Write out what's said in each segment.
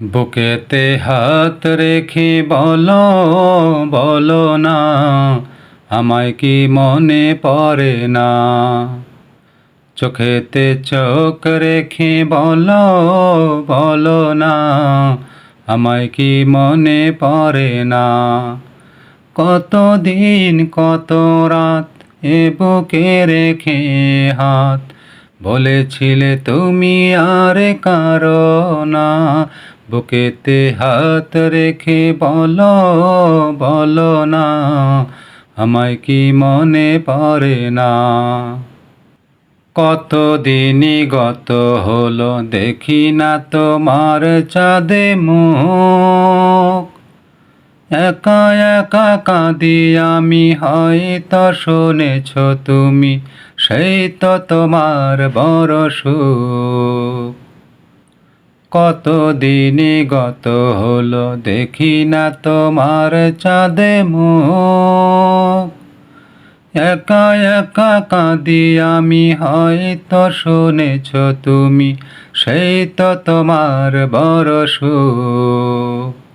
বুকেতে হাত রেখে বলো বলো না, আমায় কি মনে পড়ে না? চোখেতে চোখ রেখে বলো বলো না, আমায় কি মনে পড়ে না? কত দিন কত রাত এ বুকে রেখে হাত বলেছিলে তুমি আর কারও না। বুকেতে হাত রেখে বলো বলো না। আমায় কি মনে পড়ে না? কত দিনই গত হলো, দেখি না তোমার চাঁদে মুখ একা একা কাঁদি আমি, হয়তো শুনেছ তুমি, সেই তো তোমার বড় কত দিনই গত হলো দেখি না তোমার চাঁদে মুখ। একা একা কাঁদি আমি, হয়তো শুনেছ তুমি, সেই তো তোমার বড় সুখ।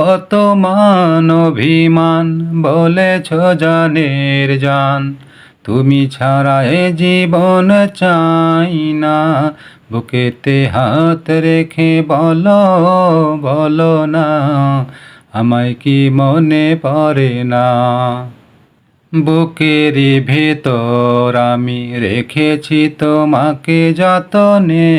কত মান অভিমান বলেছ জানের জান। তুমি ছাড়া এ জীবন চাই না। বুকেতে হাত রেখে বলো বলো না। আমায় কি মনে পড়ে না? বুকের ভেতর আমি রেখেছি তোমাকে যতনে।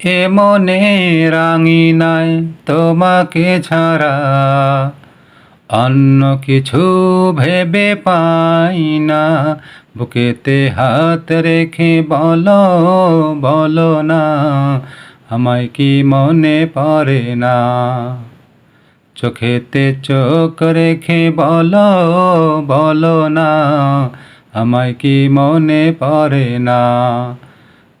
এ মনে রাঙিনায় তোমাকে ছাড়া অন্য কিছু ভেবে পাই না। বুকেতে হাত রেখে বলো বলো না, আমায় কি মনে পড়ে না? চোখেতে চোখ রেখে বলো বলো না, আমায় কি মনে পড়ে না?